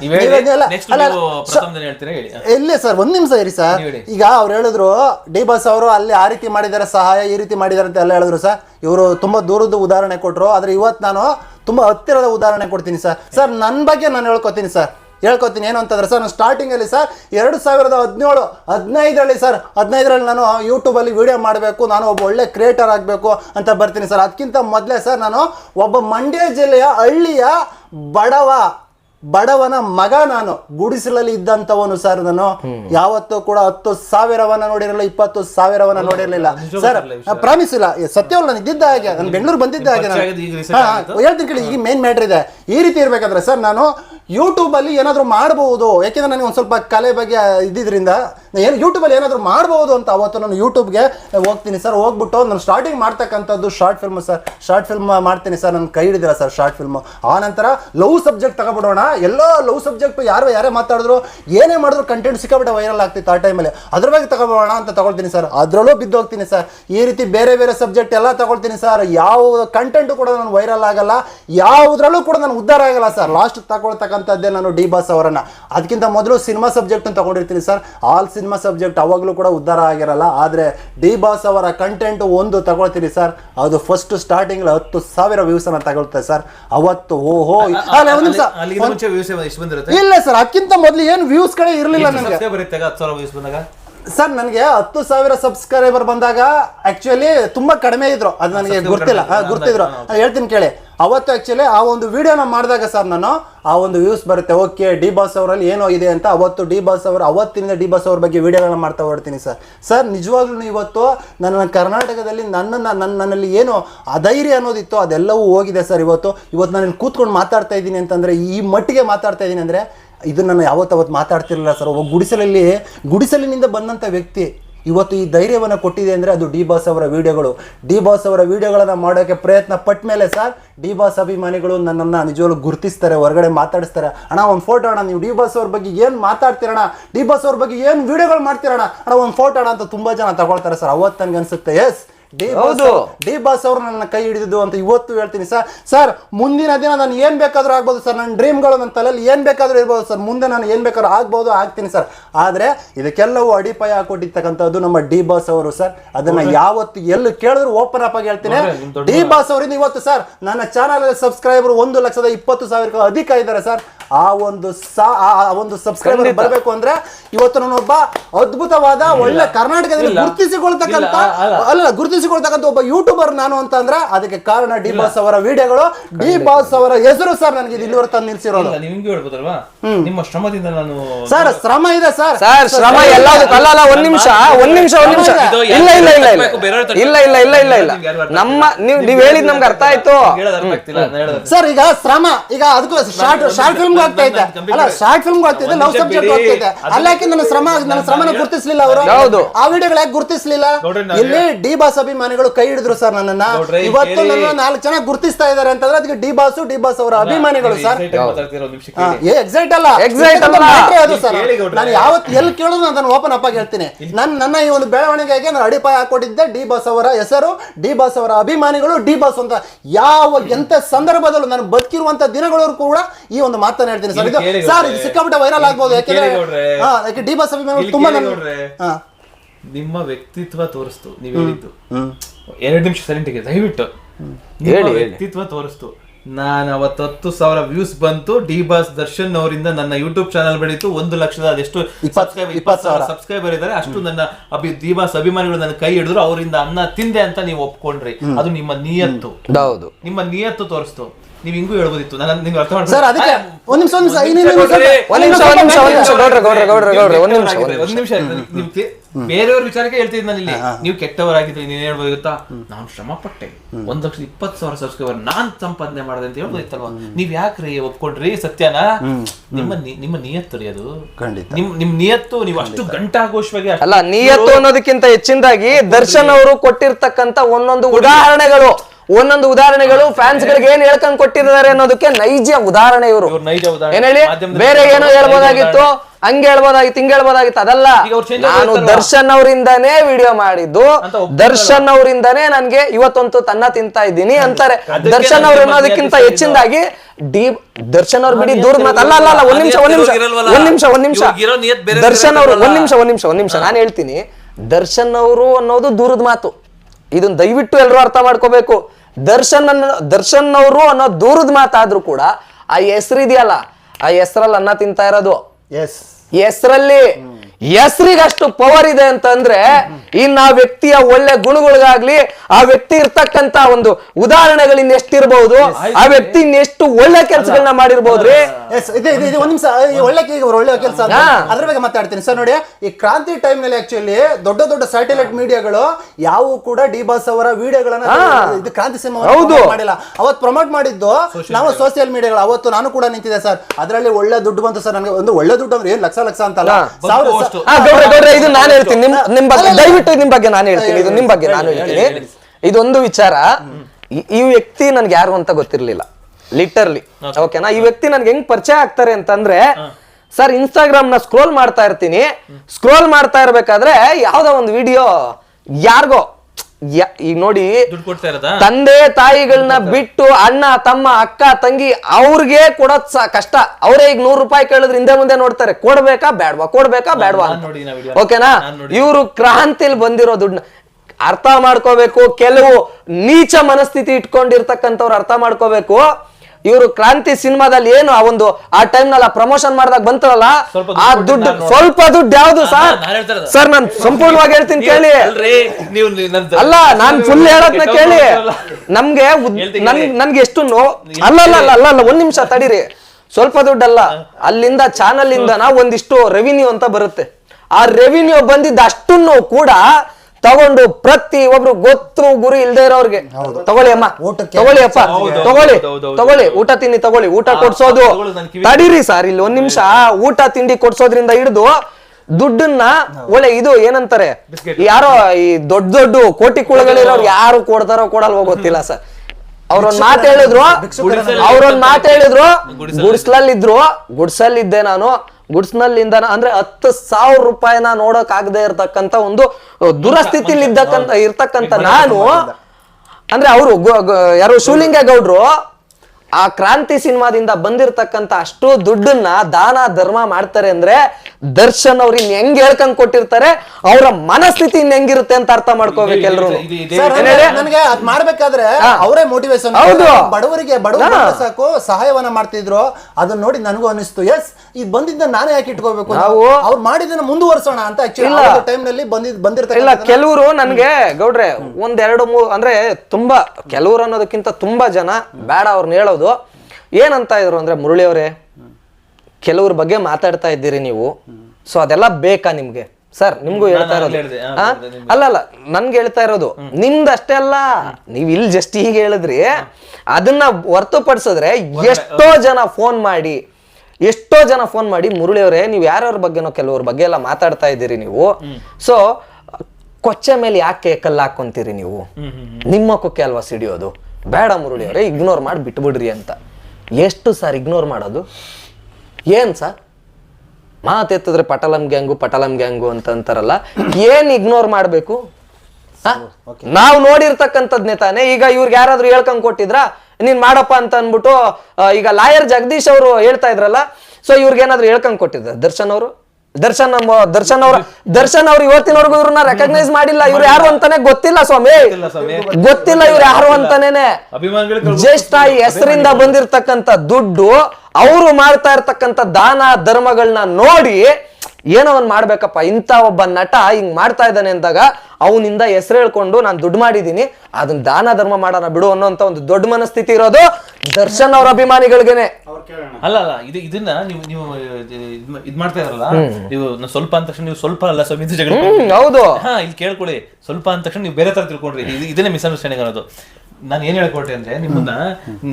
ಇಲ್ಲೇ ಸರ್ ಒಂದ್ ನಿಮಿಷ ಇರಿ ಸರ್. ಈಗ ಅವ್ರು ಹೇಳಿದ್ರು ಡಿ ಬಸ್ ಅವರು ಅಲ್ಲಿ ಆ ರೀತಿ ಮಾಡಿದಾರೆ ಸಹಾಯ ಈ ರೀತಿ ಮಾಡಿದಾರೆ ಅಂತ ಎಲ್ಲ ಹೇಳಿದ್ರು ಸರ್. ಇವರು ತುಂಬಾ ದೂರದ ಉದಾಹರಣೆ ಕೊಟ್ರು. ಆದ್ರೆ ಇವತ್ತು ನಾನು ತುಂಬಾ ಹತ್ತಿರದ ಉದಾಹರಣೆ ಕೊಡ್ತೀನಿ ಸರ್. ಸರ್ ನನ್ನ ಬಗ್ಗೆ ನಾನು ಹೇಳ್ಕೊತೀನಿ ಸರ್. ಹೇಳ್ಕೊತೀನಿ ಏನು ಅಂತಂದ್ರೆ ಸರ್ ನಾನು ಸ್ಟಾರ್ಟಿಂಗಲ್ಲಿ ಸರ್ ಎರಡು ಸಾವಿರದ ಹದಿನೇಳು ಹದಿನೈದರಲ್ಲಿ ಸರ್ ಹದಿನೈದರಲ್ಲಿ ನಾನು ಯೂಟ್ಯೂಬಲ್ಲಿ ವೀಡಿಯೋ ಮಾಡಬೇಕು ನಾನು ಒಬ್ಬ ಒಳ್ಳೆ ಕ್ರಿಯೇಟರ್ ಆಗಬೇಕು ಅಂತ ಬರ್ತೀನಿ ಸರ್. ಅದಕ್ಕಿಂತ ಮೊದಲೇ ಸರ್ ನಾನು ಒಬ್ಬ ಮಂಡ್ಯ ಜಿಲ್ಲೆಯ ಹಳ್ಳಿಯ ಬಡವ ಬಡವನ ಮಗ ನಾನು ಗುಡಿಸಲಲ್ಲಿ ಇದ್ದಂಥವನು ಸರ್ ನಾನು. ಯಾವತ್ತೂ ಕೂಡ ಹತ್ತು ಸಾವಿರವನ್ನ ನೋಡಿರಲಿಲ್ಲ ಇಪ್ಪತ್ತು ಸಾವಿರವನ್ನ ನೋಡಿರಲಿಲ್ಲ. ಸರ್ ಪ್ರಾಮಿಸ್ ಇಲ್ಲ. ಸತ್ಯವಲ್ಲ ನಾನು ಇದ್ದಿದ್ದ ಹಾಗೆ ನಾನು ಬೆಂಗಳೂರು ಬಂದಿದ್ದ ಹಾಗೆ ನಾನು? ಹೇಳ್ತೀನಿ ಕೇಳಿ ಈಗ ಮೇನ್ ಮ್ಯಾಟ್ರ್ ಇದೆ. ಈ ರೀತಿ ಇರಬೇಕಾದ್ರೆ ಸರ್ ನಾನು ಯೂಟ್ಯೂಬಲ್ಲಿ ಏನಾದರೂ ಮಾಡ್ಬೋದು. ಯಾಕೆಂದರೆ ನನಗೆ ಒಂದು ಸ್ವಲ್ಪ ಕಲೆ ಬಗ್ಗೆ ಇದ್ದಿದ್ರಿಂದ ಏನು ಯೂಟ್ಯೂಬಲ್ಲಿ ಏನಾದರೂ ಮಾಡ್ಬೋದು ಅಂತ ಅವತ್ತು ನಾನು ಯೂಟ್ಯೂಬ್ಗೆ ಹೋಗ್ತೀನಿ ಸರ್. ಹೋಗ್ಬಿಟ್ಟು ನಾನು ಸ್ಟಾರ್ಟಿಂಗ್ ಮಾಡ್ತಕ್ಕಂಥದ್ದು short film sir. Short film ಮಾಡ್ತೀನಿ ಸರ್. ನನ್ನ ಕೈ ಹಿಡಿದಿಲ್ಲ ಸರ್ ಶಾರ್ಟ್ ಫಿಲ್ಮು ಆ ನಂತರ ಲವ್ ಸಬ್ಜೆಕ್ಟ್ ತಗೊಬಿಡೋಣ. ಎಲ್ಲ ಲವ್ ಸಬ್ಜೆಕ್ಟು ಯಾರು ಯಾರೇ ಮಾತಾಡಿದ್ರು, ಏನೇ ಮಾಡಿದ್ರು ಕಂಟೆಂಟ್ ಸಿಕ್ಕಾಬಿಟ್ಟೆ ವೈರಲ್ ಆಗ್ತಿತ್ತು ಆ ಟೈಮಲ್ಲಿ ಅದ್ರ ಬಗ್ಗೆ ತಗೊಬೋಣ ಅಂತ ತಗೊಳ್ತೀನಿ ಸರ್. ಅದರಲ್ಲೂ ಬಿದ್ದು ಹೋಗ್ತೀನಿ ಸರ್. ಈ ರೀತಿ ಬೇರೆ ಬೇರೆ ಸಬ್ಜೆಕ್ಟ್ ಎಲ್ಲ ತಗೊಳ್ತೀನಿ ಸರ್. ಯಾವ ಕಂಟೆಂಟು ಕೂಡ ನಾನು ವೈರಲ್ ಆಗಲ್ಲ. ಯಾವುದ್ರಲ್ಲೂ ಕೂಡ ನಾನು ಉದ್ಧಾರ ಆಗಲ್ಲ ಸರ್. ಲಾಸ್ಟ್ ತಗೊಳ್ತಕ್ಕಂಥದ್ದೇ ನಾನು ಡಿ ಬಾಸ್ ಅವರನ್ನ. ಅದಕ್ಕಿಂತ ಮೊದಲು ಸಿನಿಮಾ ಸಬ್ಜೆಕ್ಟ್ ತಗೊಂಡಿರ್ತೀನಿ ಸರ್. ಆಲ್ ಸಿನಿಮಾ ಸಬ್ಜೆಕ್ಟ್ ಅವಾಗಲೂ ಕೂಡ ಉದ್ಧಾರ ಆಗಿರಲ್ಲ. ಆದರೆ ಡಿ ಬಾಸ್ ಅವರ ಕಂಟೆಂಟ್ ಒಂದು ತಗೊಳ್ತೀನಿ ಸರ್. ಅದು ಫಸ್ಟ್ ಸ್ಟಾರ್ಟಿಂಗ್ ಹತ್ತು ಸಾವಿರ ವ್ಯೂಸ್ ಅನ್ನ ತಗೊಳ್ತಾರೆ ಸರ್. ಅವತ್ತು ಓಹೋ ಇಲ್ಲ ಸರ್ ಅದಕ್ಕಿಂತ ಮೊದಲು ಏನು ವ್ಯೂಸ್ ಕಡೆ ಇರಲಿಲ್ಲ ನನಗೆ. ಸರ್ ನನಗೆ ಹತ್ತು ಸಾವಿರ ಸಬ್ಸ್ಕ್ರೈಬರ್ ಬಂದಾಗ ಆಕ್ಚುಲಿ ತುಂಬಾ ಕಡಿಮೆ ಇದ್ರು. ಅದು ನನಗೆ ಗೊತ್ತಿಲ್ಲ. ಹಾ, ಗೊತ್ತಿದ್ರು. ನಾನ್ ಹೇಳ್ತೀನಿ ಕೇಳಿ. ಅವತ್ತು ಆಕ್ಚುಲಿ ಆ ಒಂದು ವಿಡಿಯೋನ ಮಾಡಿದಾಗ ಸರ್ ನಾನು ಆ ಒಂದು ವ್ಯೂಸ್ ಬರುತ್ತೆ. ಓಕೆ ಡಿ ಬಾಸ್ ಅವರಲ್ಲಿ ಏನೋ ಇದೆ ಅಂತ ಅವತ್ತು ಡಿ ಬಾಸ್ ಅವರು ಅವತ್ತಿನಿಂದ ಡಿ ಬಾಸ್ ಅವ್ರ ಬಗ್ಗೆ ವಿಡಿಯೋಗಳನ್ನ ಮಾಡ್ತಾ ಹೊರಡ್ತೀನಿ ಸರ್. ಸರ್ ನಿಜವಾಗ್ಲೂ ಇವತ್ತು ನನ್ನ ಕರ್ನಾಟಕದಲ್ಲಿ ನನ್ನ ನನ್ನ ನನ್ನಲ್ಲಿ ಏನು ಅಧೈರ್ಯ ಅನ್ನೋದಿತ್ತು ಅದೆಲ್ಲವೂ ಹೋಗಿದೆ ಸರ್ ಇವತ್ತು. ಇವತ್ತು ನಾನು ಇಲ್ಲಿ ಕೂತ್ಕೊಂಡು ಮಾತಾಡ್ತಾ ಇದ್ದೀನಿ ಅಂತಂದ್ರೆ ಈ ಮಟ್ಟಿಗೆ ಮಾತಾಡ್ತಾ ಇದ್ದೀನಿ ಅಂದ್ರೆ ಇದು ನಾನು ಯಾವತ್ತು ಅವತ್ತು ಮಾತಾಡ್ತಿರಲಿಲ್ಲ ಸರ್. ಒಬ್ಬ ಗುಡಿಸಲಲ್ಲಿ, ಗುಡಿಸಲಿನಿಂದ ಬಂದಂಥ ವ್ಯಕ್ತಿ ಇವತ್ತು ಈ ಧೈರ್ಯವನ್ನು ಕೊಟ್ಟಿದೆ ಅಂದರೆ ಅದು ಡಿ ಬಾಸ್ ಅವರ ವಿಡಿಯೋಗಳು. ಡಿ ಬಾಸ್ ಅವರ ವಿಡಿಯೋಗಳನ್ನು ಮಾಡೋಕ್ಕೆ ಪ್ರಯತ್ನ ಪಟ್ಟ ಮೇಲೆ ಸರ್, ಡಿ ಬಾಸ್ ಅಭಿಮಾನಿಗಳು ನನ್ನನ್ನು ನಿಜವಾಗ್ಲು ಗುರುತಿಸ್ತಾರೆ, ಹೊರಗಡೆ ಮಾತಾಡಿಸ್ತಾರೆ. ಅಣ್ಣ, ಒಂದು ಫೋಟೋ ಅಣ್ಣ, ನೀವು ಡಿ ಬಾಸ್ ಅವ್ರ ಬಗ್ಗೆ ಏನು ಮಾತಾಡ್ತಿರೋಣ ಡಿ ಬಾಸ್ ಅವ್ರ ಬಗ್ಗೆ ಏನು ವಿಡಿಯೋಗಳು ಮಾಡ್ತೀರಣ್ಣ ಅಣ್ಣ? ಒಂದು ಫೋಟೋ ಅಣ್ಣ ಅಂತ ತುಂಬ ಜನ ತಗೊಳ್ತಾರೆ ಸರ್. ಅವತ್ತು ನನಗೆ ಅನ್ಸುತ್ತೆ ಎಸ್ ಡಿ ಹೌದು. ಡಿ ಬಾಸ್ ಅವರು ನನ್ನ ಕೈ ಹಿಡಿದಿದ್ದು ಅಂತ ಇವತ್ತು ಹೇಳ್ತೀನಿ ಸರ್. ಸರ್ ಮುಂದಿನ ದಿನ ನಾನು ಏನು ಬೇಕಾದ್ರೂ ಆಗ್ಬೋದು ಸರ್. ನನ್ನ ಡ್ರೀಮ್ಗಳು ನನ್ನ ತಲೆಯಲ್ಲಿ ಏನು ಬೇಕಾದ್ರೂ ಇರ್ಬೋದು ಸರ್. ಮುಂದೆ ನಾನು ಏನು ಬೇಕಾದ್ರೂ ಆಗ್ಬೋದು ಆಗ್ತೀನಿ ಸರ್. ಆದ್ರೆ ಇದಕ್ಕೆಲ್ಲವೂ ಅಡಿಪಾಯ ಹಾಕೊಟ್ಟಿರ್ತಕ್ಕಂಥದ್ದು ನಮ್ಮ ಡಿ ಬಾಸ್ ಅವರು ಸರ್. ಅದನ್ನ ಯಾವತ್ತು ಎಲ್ಲಿ ಕೇಳಿದ್ರು ಓಪನ್ ಅಪ್ ಆಗಿ ಹೇಳ್ತೀನಿ. ಡಿ ಬಾಸ್ ಅವರಿಂದ ಇವತ್ತು ಸರ್ ನನ್ನ ಚಾನಲ್ ಸಬ್ಸ್ಕ್ರೈಬರ್ ಒಂದು ಲಕ್ಷದ ಇಪ್ಪತ್ತು ಸಾವಿರಕ್ಕೂ ಅಧಿಕ ಇದ್ದಾರೆ ಸರ್. ಆ ಒಂದು ಸಾ ಆ ಒಂದು ಸಬ್ಸ್ಕ್ರೈಬರ್ ಬರಬೇಕು ಅಂದ್ರೆ ಇವತ್ತು ನಾನೊಬ್ಬ ಅದ್ಭುತವಾದ ಒಳ್ಳೆ ಕರ್ನಾಟಕದಲ್ಲಿ ಗುರುತಿಸಿಕೊಳ್ತಕ್ಕಂತ ಗುರುತಿಸಿಕೊಳ್ತಕ್ಕಂಥ ಅಲ್ಲ. ಗುರುತಿಸಿಕೊಳ್ತಕ್ಕಂತ ಗುರುತಿಸಿಕೊಳ್ತಕ್ಕಂಥ ಒಬ್ಬ ಯೂಟ್ಯೂಬರ್ ನಾನು ಅಂತಂದ್ರೆ ಅದಕ್ಕೆ ಕಾರಣ ಡಿ ಬಾಸ್ ಅವರ ವಿಡಿಯೋಗಳು. ಡಿ ಬಾಸ್ ಅವರ ಹೆಸರು ಸರ್ ನನಗೆ ಇಲ್ಲಿವರೆ ಇಲ್ಲಿವರೆಗೆ ತಂದು ನಿಲ್ಸಿರೋದು. ಹೇಳ್ಬೋದಲ್ವಾ? ನಿಮ್ಮ ಶ್ರಮದಿಂದ ನಾನು ಸರ್ ಶ್ರಮ ಇದೆ ಸರ್. ಸರ್ ಶ್ರಮ ಎಲ್ಲ ಅಲ್ಲ ಅಲ್ಲ ಒಂದ್ ನಿಮಿಷ ಒಂದ್ ನಿಮಿಷ ಒಂದ್ ನಿಮಿಷ. ಇಲ್ಲ ಇಲ್ಲ ಇಲ್ಲ ಇಲ್ಲ. ಇಲ್ಲ. ಇಲ್ಲ ಇಲ್ಲ ಇಲ್ಲ ನಮ್ಮ ನೀವ್ ನೀವು ಹೇಳಿದ್ ನಮ್ಗೆ ಅರ್ಥ ಆಯ್ತು. ಸರ್ ಈಗ ಶ್ರಮ ಈಗ ಅದಕ್ಕೂ ಶಾರ್ಟ್ ಶಾರ್ಟ್ ಫಿಲ್ಮ್ ನಾನು- ಆಗ್ತಾ ಇದೆ. ಅಲ್ಲ ಶಾರ್ಟ್ ಫಿಲ್ಮ್ ಆಗ್ತಿದೆ ಇದೆ ಲವ್ ಸಬ್ಜೆಕ್ಟ್ ಬಿಡಿ. ಆಗ್ತಿದೆ ಅಲ್ಲ ಯಾಕೆ ನನ್ನ ಶ್ರಮ ನನ್ನ ಶ್ರಮನ ಗುರುತಿಸ್ಲಿಲ್ಲ ಅವರು? ಹೌದು. ಆ ವಿಡಿಯೋಗಳು ಯಾಕೆ ಗುರುತಿಸ್ಲಿಲ್ಲ? ಇಲ್ಲಿ ಡಿ ಬಾಸ್ ಅಭಿಮಾನಿಗಳು ಕೈ ಹಿಡಿದ್ರು ಸರ್ ನನ್ನನ್ನ? ಇವತ್ತು ನನ್ನ ನಾಲ್ಕು ಜನ ಗುರುತಿಸ್ತಾ ಇದಾರೆ ಅಂತಂದ್ರೆ ಅದಕ್ಕೆ ಡಿ ಬಾಸು ಡಿ ಬಾಸ್ ಅವರ ಅಭಿಮಾನಿಗಳು ಸರ್. ಎಕ್ಸೈಟ್ ಅಲ್ಲ. ಎಕ್ಸೈಟ್ ಅಲ್ಲ. ಅದು ಸರ್. ನಾನು ಯಾವತ್ತು ಎಲ್ಲಿ ಕೇಳೋದು ನಾನು ಅದನ್ನ ಓಪನ್ ಅಪ್ ಆಗಿ ಹೇಳ್ತೀನಿ. ನನ್ನ ನನ್ನ ಈ ಒಂದು ಬೆಳವಣಿಗೆಗೆ ನಾನು ಅಡಿಪಾಯ ಹಾಕೊಂಡಿದ್ದೆ ಡಿ ಬಾಸ್ ಅವರ ಹೆಸರು ಡಿ ಬಾಸ್ ಅವರ ಅಭಿಮಾನಿಗಳು ಡಿ ಬಾಸ್ ಅಂತ ಯಾವ ಎಂತ ಸಂದರ್ಭದಲ್ಲೂ ನಾನು ಬದುಕಿರುವಂತ ದಿನಗಳವರೆಗೂ ಕೂಡ ಈ ಒಂದು ಮಾತನ್ನ ಹೇಳ್ತೀನಿ ಸರ್. ಇದು ಸರ್. ಇದು ಸಿಕ್ಕಾಪಟ್ಟೆ ವೈರಲ್ ಆಗ್ಬೋದು. ಯಾಕೆಂದ್ರೆ ಹಾ ಯಾಕೆ ಡಿ ಬಾಸ್ ಅಭಿಮಾನ ತುಂಬಾ ಹಾ. ನಿಮ್ಮ ವ್ಯಕ್ತಿತ್ವ ತೋರಿಸ್ತು ನೀವ್ ಹೇಳಿದ್ದು. ಎರಡು ನಿಮಿಷ ಸೈಲೆಂಟ್ ಇದೆ ದಯವಿಟ್ಟು. ನಿಮ್ಮ ಹೇಳಿ, ಹೇಳಿ. ವ್ಯಕ್ತಿತ್ವ ತೋರಿಸ್ತು. ನಾನು ಅವತ್ತು ಹತ್ತು ಸಾವಿರ ವ್ಯೂಸ್ ಬಂತು. ಡಿ ಬಾಸ್ ದರ್ಶನ್ ಅವರಿಂದ ನನ್ನ ಯೂಟ್ಯೂಬ್ ಚಾನಲ್ ಬೆಳೀತು. ಒಂದು ಲಕ್ಷದ ಅದೆಷ್ಟು ಇಪ್ಪತ್ತು- ಇಪ್ಪತ್ತು ಸಾವಿರ. ಸಬ್ಸ್ಕ್ರೈಬರ್ ಇದ್ದಾರೆ. ಅಷ್ಟು ನನ್ನ ಅಭಿ ಡಿ ಬಾಸ್ ಅಭಿಮಾನಿಗಳು ನನ್ನ ಕೈ ಹಿಡಿದ್ರು. ಅವರಿಂದ ಅನ್ನ ತಿಂದೆ ಅಂತ ನೀವು ಒಪ್ಕೊಂಡ್ರಿ. ಅದು ನಿಮ್ಮ ನಿಯತ್ತು. ಹೌದು. ನಿಮ್ಮ ನಿಯತ್ತು ತೋರಿಸ್ತು. ನೀವ್ ಹಿಂಗೂ ಹೇಳ್ಬೋದಿತ್ತು. ನಾನು ನಿಮ್ಗೆ ಅರ್ಥ ಸರ್ ಅದಕ್ಕೆ ಒಂದ್ ನಿಮಿಷ ಒಂದ್ ನಿಮಿಷ ಒಂದ್ ನಿಮಿಷ ನಿಮಿಷ ಒಂದ್ ನಿಮಿಷ ಒಂದ್ ನಿಮಿಷ ಒಂದ್ ನಿಮಿಷ ಗೌಡ್ರೆ ಗೌಡ್ರೆ ಗೌಡ್ರೆ ಗೌಡ್ರೆ ಒಂದ್ ನಿಮಿಷ ಒಂದ್ ಒಂದ್ ನಿಮಿಷ. ನೀವು ಬೇರೆಯವ್ರ ವಿಚಾರಕ್ಕೆ ಹೇಳ್ತಿದ್ ನಾನು ಇಲ್ಲಿ. ನೀವು ಕೆಟ್ಟವರಾಗಿದ್ರೆ ನೀನ್ ಹೇಳ್ಬೋದು ಗೊತ್ತಾ? ನಾನು ಶ್ರಮ ಪಟ್ಟೆ ಒಂದ್ ಲಕ್ಷದ ಇಪ್ಪತ್ತು ಸಾವಿರ ಸಬ್ಸ್ಕ್ರೈಬರ್ ನಾನ್ ಸಂಪಾದನೆ ಮಾಡಿದೆ ಅಂತ ಹೇಳ್ಬೋದಿತ್ತಲ್ವಾ? ನೀವ್ ಯಾಕ್ರಿ ಒಪ್ಕೊಂಡ್ರಿ ಸತ್ಯನ? ನಿಮ್ಮ ನಿಮ್ಮ ನಿಯತ್ತು ರೀ ಅದು. ಖಂಡಿತ. ನಿಮ್ ನಿಮ್ ನಿಯತ್ತು ನೀವು ಅಷ್ಟು ಗಂಟಾಘೋಷವಾಗಿ ಅಲ್ಲ ನಿಯತ್ತು ಅನ್ನೋದಕ್ಕಿಂತ ಹೆಚ್ಚಿನದಾಗಿ ದರ್ಶನ್ ಅವರು ಕೊಟ್ಟಿರ್ತಕ್ಕಂತ ಒಂದೊಂದು ಉದಾಹರಣೆಗಳು. ಒಂದೊಂದು ಉದಾಹರಣೆಗಳು ಫ್ಯಾನ್ಸ್ ಗಳಿಗೆ ಏನ್ ಹೇಳ್ಕೊಂಡ್ ಕೊಟ್ಟಿದ್ದಾರೆ ಅನ್ನೋದಕ್ಕೆ ನೈಜ ಉದಾಹರಣೆ ಇವರು. ಏನ್ ಹೇಳಿ? ಬೇರೆ ಏನೋ ಹೇಳ್ಬೋದಾಗಿತ್ತು ಹಂಗ ಹೇಳ್ಬೋದಾಗಿತ್ತು ಹಿಂಗ್ ಹೇಳ್ಬೋದಾಗಿತ್ತು ಅದಲ್ಲ. ನಾನು ದರ್ಶನ್ ಅವರಿಂದಾನೇ ವಿಡಿಯೋ ಮಾಡಿದ್ದು. ದರ್ಶನ್ ಅವರಿಂದಾನೇ ನನ್ಗೆ ಇವತ್ತಂತೂ ತನ್ನ ತಿಂತಾ ಇದ್ದೀನಿ ಅಂತಾರೆ. ದರ್ಶನ್ ಅವ್ರು ಅನ್ನೋದಕ್ಕಿಂತ ಹೆಚ್ಚಿನದಾಗಿ ಡೀಪ್ ದರ್ಶನ್ ಅವ್ರು ಬಿಡಿ ದೂರ ಮಾತು. ಅಲ್ಲ ಅಲ್ಲ ಅಲ್ಲ ಒಂದ್ ನಿಮಿಷ ಒಂದ್ ನಿಮಿಷ? ಒಂದ್ ನಿಮಿಷ ಒಂದ್ ನಿಮಿಷ. ದರ್ಶನ್ ಅವರು? ಒಂದ್ ನಿಮಿಷ ಒಂದ್ ನಿಮಿಷ ಒಂದ್ ನಿಮಿಷ. ನಾನು ಹೇಳ್ತೀನಿ ದರ್ಶನ್ ಅವರು ಅನ್ನೋದು ದೂರದ ಮಾತು. ಇದನ್ನ ದಯವಿಟ್ಟು ಎಲ್ಲರೂ ಅರ್ಥ ಮಾಡ್ಕೋಬೇಕು. ದರ್ಶನ್ ಅನ್ನೋ ದರ್ಶನ್ ಅವರು ಅನ್ನೋ ದೂರದ ಮಾತಾದ್ರೂ ಕೂಡ ಆ ಹೆಸರು ಇದೆಯಲ್ಲ ಆ ಹೆಸರಲ್ಲಿ ಅನ್ನ ತಿಂತಾ ಇರೋದು. ಎಸ್ ಹೆಸರಲ್ಲಿ ಹೆಸರಿಗಷ್ಟು ಪವರ್ ಇದೆ ಅಂತಂದ್ರೆ ಇನ್ನು ಆ ವ್ಯಕ್ತಿಯ ಒಳ್ಳೆ ಗುಣಗಳಿಗಾಗ್ಲಿ ಆ ವ್ಯಕ್ತಿ ಇರ್ತಕ್ಕಂತ ಒಂದು ಉದಾಹರಣೆಗಳು ಇನ್ನೆಷ್ಟಿರ್ಬಹುದು ಆ ವ್ಯಕ್ತಿ ಎಷ್ಟು ಒಳ್ಳೆ ಕೆಲಸಗಳನ್ನ ಮಾಡಿರ್ಬೋದ್ರಿ? ಎಸ್ ಇದೆ ಇದೆ ಇದೆ ಒಂದ್ ನಿಮಿಷ ಈ ಒಳ್ಳೆ ಒಳ್ಳೆ ಕೆಲಸ. ಅದ್ರ ಬಗ್ಗೆ ಮಾತಾಡ್ತೀನಿ. ಸರ್ ನೋಡಿ ಈ ಕ್ರಾಂತಿ ಟೈಮ್ನಲ್ಲಿ ಆಕ್ಚುಲಿ ದೊಡ್ಡ ದೊಡ್ಡ ಸ್ಯಾಟಲೈಟ್ ಮೀಡಿಯಾಗಳು ಯಾವ ಕೂಡ ಡಿ ಬಾಸ್ ಅವರ ವಿಡಿಯೋಗಳನ್ನ ಇದು ಕ್ರಾಂತಿ ಸಿನಿಮಾ ಹೌದು. ಮಾಡಿಲ್ಲ. ಅವತ್ತು ಪ್ರಮೋಟ್ ಮಾಡಿದ್ದು ನಾವು ಸೋಷಿಯಲ್ ಮೀಡಿಯಾಗಳು ಅವತ್ತು ನಾನು ಕೂಡ ನಿಂತಿದೆ ಸರ್ ಅದರಲ್ಲಿ ಒಳ್ಳೆ ದುಡ್ಡು ಬಂತು ಸರ್ ನನಗೆ ಒಂದು ಒಳ್ಳೆ ದುಡ್ಡು ಅಂದ್ರೆ ಏನ್ ಲಕ್ಷ ಲಕ್ಷ ಅಂತಲ್ಲ. ಸಾವಿರ ಗೌಡ್ರೆ ಗೌಡ್ರೆ ಇದು ನಾನು ಹೇಳ್ತೀನಿ. ನಿಮ್ ನಿಮ್ ಬಗ್ಗೆ ದಯವಿಟ್ಟು ನಿಮ್ ಬಗ್ಗೆ ನಾನು ಹೇಳ್ತೀನಿ. ಇದು ನಿಮ್ ಬಗ್ಗೆ ನಾನು ಹೇಳ್ತೀನಿ. ಇದೊಂದು ವಿಚಾರ. ಈ- ಈ ವ್ಯಕ್ತಿ ನನ್ಗೆ ಯಾರು ಅಂತ ಗೊತ್ತಿರ್ಲಿಲ್ಲ. ಲಿಟರ್ಲಿ ಓಕೆನಾ ಈ ವ್ಯಕ್ತಿ ನನ್ಗೆ ಹೆಂಗ್ ಪರಿಚಯ ಆಗ್ತಾರೆ ಅಂತಂದ್ರೆ ಸರ್ ಇನ್ಸ್ಟಾಗ್ರಾಮ್ನ ಸ್ಕ್ರೋಲ್ ಮಾಡ್ತಾ ಇರ್ತೀನಿ. ಸ್ಕ್ರೋಲ್ ಮಾಡ್ತಾ ಇರ್ಬೇಕಾದ್ರೆ ಯಾವ್ದೋ ಒಂದು ವಿಡಿಯೋ ಯಾರಿಗೋ ಈಗ ನೋಡಿ ತಂದೆ ತಾಯಿಗಳನ್ನ ಬಿಟ್ಟು ಅಣ್ಣ ತಮ್ಮ ಅಕ್ಕ ತಂಗಿ ಅವ್ರಿಗೆ ಕೊಡೋದ್ ಕಷ್ಟ. ಅವರೇ ಈಗ ನೂರು ರೂಪಾಯಿ ಕೇಳಿದ್ರೆ ಹಿಂದೆ ಮುಂದೆ ನೋಡ್ತಾರೆ. ಕೊಡ್ಬೇಕಾ ಬೇಡವಾ ಕೊಡ್ಬೇಕಾ ಬೇಡವಾ ಓಕೆನಾ. ಇವರು ಕ್ರಾಂತಿಲಿ ಬಂದಿರೋ ದುಡ್ಡು ಅರ್ಥ ಮಾಡ್ಕೋಬೇಕು ಕೆಲವು ನೀಚ ಮನಸ್ಥಿತಿ ಇಟ್ಕೊಂಡಿರ್ತಕ್ಕಂಥವ್ರು ಅರ್ಥ ಮಾಡ್ಕೋಬೇಕು. ಇವರು ಕ್ರಾಂತಿ ಸಿನಿಮಾದಲ್ಲಿ ಏನು ಆ ಒಂದು ಆ ಟೈಮ್ನಲ್ಲಿ ಪ್ರಮೋಷನ್ ಮಾಡಿದಾಗ ಬಂತಲ್ಲ? ಆ ದುಡ್ಡು ಸ್ವಲ್ಪ ದುಡ್ಡು ಯಾವ್ದು ಸರ್? ಸರ್ ನಾನ್ ಸಂಪೂರ್ಣವಾಗಿ ಹೇಳ್ತೀನಿ ಕೇಳಿ. ಅಲ್ಲ ನಾನ್ ಫುಲ್ ಹೇಳೋದ್ನ ಕೇಳಿ. ನಮ್ಗೆ ನನ್ ನನ್ಗೆ ಎಷ್ಟು ಅಲ್ಲ ಅಲ್ಲ ಅಲ್ಲ ಅಲ್ಲ ಒಂದ್ ನಿಮಿಷ ತಡೀರಿ. ಸ್ವಲ್ಪ ದುಡ್ಡಲ್ಲ. ಅಲ್ಲಿಂದ ಚಾನಲ್ ಇಂದನ ಒಂದಿಷ್ಟು ರೆವಿನ್ಯೂ ಅಂತ ಬರುತ್ತೆ. ಆ ರೆವಿನ್ಯೂ ಬಂದಿದ್ದ ಅಷ್ಟನ್ನು ಕೂಡ ತಗೊಂಡು ಪ್ರತಿ ಒಬ್ರು ಗೊತ್ತು ಗುರಿ ಇಲ್ದೇ ಇರೋರ್ಗೆ. ತಗೊಳ್ಳಿ ಅಮ್ಮ. ತಗೊಳ್ಳಿ ಅಪ್ಪ. ತಗೊಳ್ಳಿ. ತಗೊಳ್ಳಿ. ಊಟ ತಿಂಡಿ ತಗೊಳ್ಳಿ. ಊಟ ಕೊಡ್ಸೋದು. ತಡೀರಿ ಸರ್ ಇಲ್ಲಿ ಒಂದ್ ನಿಮಿಷ. ಊಟ ತಿಂಡಿ ಕೊಡ್ಸೋದ್ರಿಂದ ಹಿಡಿದು ದುಡ್ಡನ್ನ ಒಳ್ಳೆ ಇದು ಏನಂತಾರೆ? ಯಾರೋ ಈ ದೊಡ್ಡ ದೊಡ್ಡ ಕೋಟಿ ಕುಳಗಳಿರೋರು ಯಾರು ಕೊಡ್ತಾರೋ ಕೊಡಲ್ವೋ ಗೊತ್ತಿಲ್ಲ ಸರ್. ಅವ್ರೊಂದ್ ಮಾತು ಹೇಳಿದ್ರು. ಅವ್ರೊಂದ್ ಮಾತು ಹೇಳಿದ್ರು. ಗುಡಿಸಲು. ಗುಡ್ಸ್ಲಲ್ಲಿದ್ರು. ಗುಡ್ಸಲ್ಲಿದ್ದೆ ನಾನು. ಗುಡ್ಸ್ನಲ್ಲಿಂದ ಅಂದ್ರೆ ಹತ್ತು ಸಾವಿರ ರೂಪಾಯಿನ ನೋಡಕ್ ಆಗದೆ ಇರ್ತಕ್ಕಂತ ಒಂದು ದುರಸ್ಥಿತಿಲಿ ಇದ್ದಕ್ಕಂತ ಇರ್ತಕ್ಕಂತ ನಾನು ಅಂದ್ರೆ ಅವರು ಯಾರು ಶಿವಲಿಂಗೇಗೌಡ್ರು ಆ ಕ್ರಾಂತಿ ಸಿನಿಮಾದಿಂದ ಬಂದಿರತಕ್ಕಂತ ಅಷ್ಟು ದುಡ್ಡನ್ನ ದಾನ ಧರ್ಮ ಮಾಡ್ತಾರೆ ಅಂದ್ರೆ ದರ್ಶನ್ ಅವ್ರ ಇನ್ ಹೆಂಗ್ ಹೇಳ್ಕೊಂಡ್ ಕೊಟ್ಟಿರ್ತಾರೆ ಅವರ ಮನಸ್ಥಿತಿ ಇನ್ ಹೆಂಗಿರುತ್ತೆ ಅಂತ ಅರ್ಥ ಮಾಡ್ಕೋಬೇಕು ಎಲ್ರು ನನಗೆ ಅದ್ ಮಾಡ್ಬೇಕಾದ್ರೆ ಅವರೇ ಮೋಟಿವೇಶನ್ ಹೌದು. ಬಡವರಿಗೆ ಬಡವರ ಸಾಕು ಸಹಾಯವನ್ನ ಮಾಡ್ತಿದ್ರು ಅದನ್ನ ನೋಡಿ ನನಗೂ ಅನಿಸ್ತು. ಎಸ್ ಇದು ಬಂದಿದ್ದ ನಾನೇ ಯಾಕೆ ಇಟ್ಕೋಬೇಕು? ನಾವು- ಅವ್ರು ಮಾಡಿದ್ದನ್ನ ಮುಂದುವರ್ಸೋಣ ಅಂತ ಇಲ್ಲ. ಆಕ್ಚುಲಿ ಟೈಮ್ನಲ್ಲಿ ಬಂದಿದ್ ಇಲ್ಲ ಬಂದಿರ್ತಾರೆ ಕೆಲವರು ನನ್ಗೆ ಗೌಡ್ರೆ ಒಂದೆರಡು ಮೂರು ಅಂದ್ರೆ ತುಂಬಾ ಕೆಲವರು ಅನ್ನೋದಕ್ಕಿಂತ ತುಂಬಾ ಜನ ಬೇಡ ಅವ್ರನ್ನ ಹೇಳೋದು. ಏನಂತ ಇದ್ರು ಅಂದ್ರೆ ಮುರಳಿ ಅವರೇ ಕೆಲವ್ರ ಬಗ್ಗೆ ಮಾತಾಡ್ತಾ ಇದ್ದೀರಿ ನೀವು. ಸೊ ಅದೆಲ್ಲ ಬೇಕಾ ನಿಮ್ಗೆ? ಸರ್ ನಿಮ್ಗೂ ಹೇಳ್ತಾ ಇರೋದು. ಅಲ್ಲ ಅಲ್ಲ ನನ್ಗೆ ಹೇಳ್ತಾ ಇರೋದು. ನಿಮ್ದಷ್ಟೇ ಅಲ್ಲ. ನೀವ್ ಇಲ್ಲಿ ಜಸ್ಟ್ ಹೀಗೆ ಹೇಳಿದ್ರಿ. ಅದನ್ನ ಹೊರತುಪಡಿಸಿದ್ರೆ ಎಷ್ಟೋ ಜನ ಫೋನ್ ಮಾಡಿ ಎಷ್ಟೋ ಜನ ಫೋನ್ ಮಾಡಿ ಮುರಳಿ ಅವರೇ ನೀವು ಯಾರ್ಯಾರ ಬಗ್ಗೆನೋ ಕೆಲವ್ರ ಬಗ್ಗೆ ಎಲ್ಲ ಮಾತಾಡ್ತಾ ಇದ್ದೀರಿ ನೀವು. ಸೊ ಕೊಚ್ಚೆ ಮೇಲೆ ಯಾಕೆ ಕಲ್ಲು ಹಾಕೊಂತೀರಿ ನೀವು? ನಿಮ್ಮ ಕೊಕ್ಕೆ ಅಲ್ವಾ ಸಿಡಿಯೋದು? ಬೇಡ ಮುರುಳಿ ಅವರೇ ಇಗ್ನೋರ್ ಮಾಡಿ ಬಿಟ್ಬಿಡ್ರಿ ಅಂತ. ಎಷ್ಟು ಸರ್ ಇಗ್ನೋರ್ ಮಾಡೋದು? ಏನ್ ಸರ್ ಮಾತೆತ್ತಿದ್ರೆ ಪಟಲಂ ಗ್ಯಾಂಗು ಪಟಲಂ ಗ್ಯಾಂಗು ಅಂತ ಅಂತಾರಲ್ಲ ಏನ್ ಇಗ್ನೋರ್ ಮಾಡ್ಬೇಕು? ನಾವು ನೋಡಿರ್ತಕ್ಕಂಥದ್ನೇ ತಾನೇ ಈಗ ಇವ್ರಿಗೆ ಯಾರಾದ್ರೂ ಹೇಳ್ಕೊಂಡ್ ಕೊಟ್ಟಿದ್ರಾ? ನೀನ್ ಮಾಡಪ್ಪ ಅಂತ ಅನ್ಬಿಟ್ಟು ಈಗ ಲಾಯರ್ ಜಗದೀಶ್ ಅವರು ಹೇಳ್ತಾ ಇದ್ರಲ್ಲ ಸೊ ಇವ್ರಿಗೆ ಏನಾದ್ರು ಹೇಳ್ಕೊಂಡ್ ಕೊಟ್ಟಿದ್ರ ದರ್ಶನ್ ಅವರು? ದರ್ಶನ್ ದರ್ಶನ್ ಅವ್ರ ದರ್ಶನ್ ಅವ್ರು ಇವತ್ತಿನವರೆಗೂ ಇವ್ರನ್ನ ರೆಕಗ್ನೈಸ್ ಮಾಡಿಲ್ಲ. ಇವ್ರು ಯಾರು ಅಂತಾನೆ ಗೊತ್ತಿಲ್ಲ ಸ್ವಾಮಿ. ಗೊತ್ತಿಲ್ಲ ಇವ್ರು ಯಾರು ಅಂತಾನೇನೆ. ಜ್ಯೇಷ್ಠ ಹೆಸರಿಂದ ಬಂದಿರತಕ್ಕಂತ ದುಡ್ಡು ಅವರು ಮಾಡ್ತಾ ಇರ್ತಕ್ಕಂತ ದಾನ ಧರ್ಮಗಳನ್ನ ನೋಡಿ ಏನೋ ಒಂದ್ ಮಾಡ್ಬೇಕಪ್ಪ ಇಂಥ ಒಬ್ಬ ನಟ ಹಿಂಗ್ ಮಾಡ್ತಾ ಇದ್ದಾನೆ ಅಂದಾಗ ಅವನಿಂದ ಹೆಸರು ಹೇಳ್ಕೊಂಡು ನಾನು ದುಡ್ಡು ಮಾಡಿದೀನಿ ಅದನ್ನ ದಾನ ಧರ್ಮ ಮಾಡೋಣ ಬಿಡು ಅನ್ನೋಂತ ಒಂದು ದೊಡ್ಡ ಮನಸ್ಥಿತಿ ಇರೋದು ದರ್ಶನ್ ಅವ್ರ ಅಭಿಮಾನಿಗಳಿಗೇನೆ. ಅಲ್ಲ ಅಲ್ಲ ಇದು ಇದನ್ನ ನೀವು ನೀವು ಇದ್- ಮಾಡ್ತಾ ಇದ್ರಲ್ಲ ನೀವು ಸ್ವಲ್ಪ ಅಂದ ತಕ್ಷಣ ನೀವು ಸ್ವಲ್ಪ ಅಲ್ಲ ಸಮಿತಿ ಜಗಳ ಹೌದು. ಹಾ ಇಲ್ಲಿ ಕೇಳ್ಕೊಳ್ಳಿ. ಸ್ವಲ್ಪ ಅಂದ ತಕ್ಷಣ ನೀವು ಬೇರೆ ತರ ತಿಳ್ಕೊಂಡ್ರಿ. ಇದನ್ನೇ ಇದನ್ನೇ ಮಿಸ್ಅಂಡರ್ಸ್ಟ್ಯಾಂಡಿಂಗ್ ಅನ್ನೋದು. ನಾನು ಏನ್ ಹೇಳ್ಕೊಟ್ಟೆ ಅಂದ್ರೆ ನಿಮ್ಮನ್ನ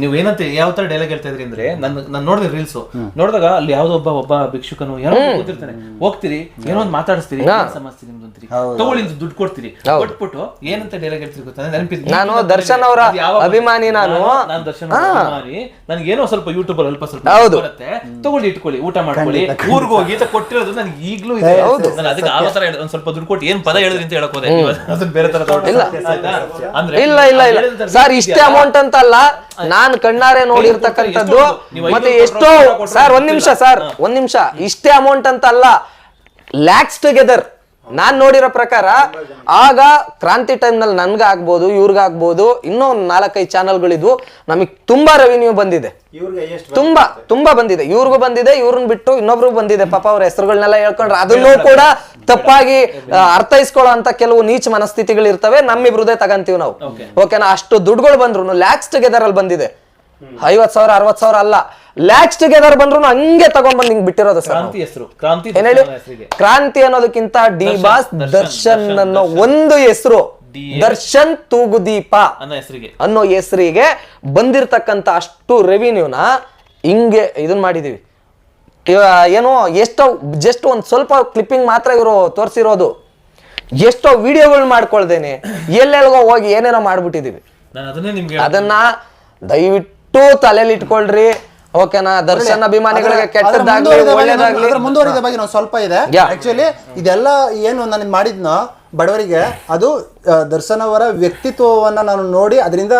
ನೀವು ಏನಂತ ಯಾವ ತರ ಡೈಲಾಗ್ ಹೇಳ್ತಾ ಇದ್ರಿ ಅಂದ್ರೆ ನನ್ನ ನಾನು ನೋಡಿದೆ ರೀಲ್ಸ್ ನೋಡಿದಾಗ ಅಲ್ಲಿ ಯಾವ್ದೋ ಒಬ್ಬ ಒಬ್ಬ ಭಿಕ್ಷುಕನು ಏನೋ ಕೂತಿರ್ತಾನೆ. ಹೋಗ್ತೀರಿ ಏನೋ ಒಂದ್ ಮಾತಾಡಿಸ್ತೀರಿ ಏನ್ ಸಮಸ್ಯೆ ನಿಮ್ದು ಅಂತೀರಿ. ತಗೊಳ್ಳಿ ದುಡ್ಡು ಕೊಡ್ತೀರಿ. ಕೊಟ್ಬಿಟ್ಟು ಏನಂತ ಡೈಲಾಗ್ ಹೇಳ್ತೀರಿ ಗೊತ್ತಾ? ನಾನು ದರ್ಶನ್ ಅವರ ಅಭಿಮಾನಿ ನಾನು. ನಾನು ದರ್ಶನ್ ಅವ್ರ ಅಭಿಮಾನಿ. ನನಗೆ ಏನೋ ಸ್ವಲ್ಪ ಯೂಟ್ಯೂಬ್ ಅಲ್ಲಿ ಅಲ್ಪ ಸ್ವಲ್ಪ. ಬರುತ್ತೆ ತಗೊಳ್ಳಿ ಇಟ್ಕೊಳ್ಳಿ ಊಟ ಮಾಡ್ಕೊಳ್ಳಿ. ಊರ್ಗ ಹೋಗಿ ಅಂತ ಕೊಟ್ಟಿರೋದು ನನಗೆ ಈಗ್ಲೂ ಇದೆ. ನಾನು ಅದಕ್ಕೆ ಆ ತರ ಒಂದ್ ಸ್ವಲ್ಪ ದುಡ್ಡು ಕೊಟ್ಟು ಏನ್ ಪದ ಹೇಳಿದ್ರಿ ಅಂತ ಹೇಳಕ್ ಹೋದೆ. ಅದನ್ನ ಬೇರೆ ತರ ತಗೊಂಡು ಆಯ್ತಾ? ಅಂದ್ರೆ ಇಲ್ಲ ಇಲ್ಲ ಇಲ್ಲ. ಸರ್ ಇಷ್ಟೇ ಅಮೌಂಟ್ ಅಂತ ಅಲ್ಲ ನಾನ್ ಕಣ್ಣಾರೆ ನೋಡಿರ್ತಕ್ಕಂಥದ್ದು ಮತ್ತೆ ಎಷ್ಟೋ ಸರ್ ಒಂದ್ ನಿಮಿಷ ಸರ್ ಒಂದ್ ನಿಮಿಷ. ಇಷ್ಟೇ ಅಮೌಂಟ್ ಅಂತ ಅಲ್ಲ ಲ್ಯಾಕ್ಸ್ ಟುಗೆದರ್ ನಾನ್ ನೋಡಿರೋ ಪ್ರಕಾರ ಆಗ ಕ್ರಾಂತಿ ಟೈಮ್ ಟೈಮ್ನಲ್ಲಿ ನನ್ಗಾಗ್ಬೋದು ಇವ್ರಿಗಾಗ್ಬೋದು ಇನ್ನೂ ಒಂದು ನಾಲ್ಕೈದು ಚಾನಲ್ಗಳಿದ್ವು ನಮಗೆ ತುಂಬಾ ರೆವಿನ್ಯೂ ಬಂದಿದೆ. ತುಂಬಾ ತುಂಬಾ ಬಂದಿದೆ. ಇವ್ರಿಗೂ ಬಂದಿದೆ ಇವ್ರನ್ನ ಬಿಟ್ಟು ಇನ್ನೊಬ್ರು ಬಂದಿದೆ. ಪಾಪ ಅವ್ರ ಹೆಸರುಗಳನ್ನೆಲ್ಲ ಹೇಳ್ಕೊಂಡ್ರೆ ಅದನ್ನೂ ಕೂಡ ತಪ್ಪಾಗಿ ಅರ್ಥೈಸ್ಕೊಳ್ಳೋ ಅಂತ ಕೆಲವು ನೀಚ ಮನಸ್ಥಿತಿಗಳು ಇರ್ತವೆ ನಮ್ಮಿಬ್ರದೇ ತಗಂತೀವಿ ನಾವು. ಓಕೆನಾ ಅಷ್ಟು ದುಡ್ಡುಗಳು ಬಂದ್ರು ಲ್ಯಾಕ್ಸ್ ಟುಗೆದರ್ ಅಲ್ಲಿ ಬಂದಿದೆ. ಐವತ್ ಸಾವಿರ ಅರವತ್ ಸಾವಿರ ಅಲ್ಲ. ಲ್ಯಾಕ್ಸ್ ಟುಗೆದರ್ ಬಂದ್ರು ಹಂಗೆ ತಗೊಂಡ್ಬಂದು ಹಿಂಗ್ ಬಿಟ್ಟಿರೋದು ಸರ್ ಕ್ರಾಂತಿ ಹೆಸರು ಕ್ರಾಂತಿ ಏನ್ ಹೇಳಿ? ಕ್ರಾಂತಿ ಅನ್ನೋದಕ್ಕಿಂತ ಡಿ ಬಾಸ್ ದರ್ಶನ್, ಅನ್ನೋ ಒಂದು ಹೆಸರು. ದರ್ಶನ್ ತೂಗುದೀಪ ಅನ್ನೋ ಹೆಸರಿಗೆ. ಅನ್ನೋ ಹೆಸರಿಗೆ ಬಂದಿರತಕ್ಕಂತ ಅಷ್ಟು ರೆವಿನ್ಯೂನ ಹಿಂಗೆ ಇದನ್ ಮಾಡಿದೀವಿ. ಏನು ಎಷ್ಟೋ ಜಸ್ಟ್ ಒಂದ್ ಸ್ವಲ್ಪ ಕ್ಲಿಪ್ಪಿಂಗ್ ಮಾತ್ರ ಇವರು ತೋರಿಸಿರೋದು. ಎಷ್ಟೋ ವಿಡಿಯೋಗಳು ಮಾಡ್ಕೊಳ್ದೇನೆ. ಎಲ್ಲೆಲ್ಗೋ ಹೋಗಿ ಏನೇನೋ ಮಾಡ್ಬಿಟ್ಟಿದೀವಿ. ಅದನ್ನ ದಯವಿಟ್ಟು ದಯವಿಟ್ಟು ತಲೆಯಲ್ಲಿ ಇಟ್ಕೊಳ್ರಿ. ಓಕೆನಾ ದರ್ಶನ್ ಅಭಿಮಾನಿಗಳಿಗೆ ಕೆಟ್ಟದ್ದಾಗ್ಲಿ ಅದ್ರ ಮುಂದುವರಿದ ಬಗ್ಗೆ ಒಳ್ಳೇದಾಗ್ಲಿ. ಅದ್ರ ಮುಂದುವರಿದ ಬಗ್ಗೆ ಇನ್ನೊಂದು ಸ್ವಲ್ಪ ಇದೆ. Yeah. ಆಕ್ಚುಲಿ ಇದೆಲ್ಲ ಏನು ನಾನು ಮಾಡಿದ್ನೋ ಬಡವರಿಗೆ ಅದು ಆ, ದರ್ಶನ್ ಅವರ ವ್ಯಕ್ತಿತ್ವವನ್ನ ನಾನು ನೋಡಿ ಅದರಿಂದ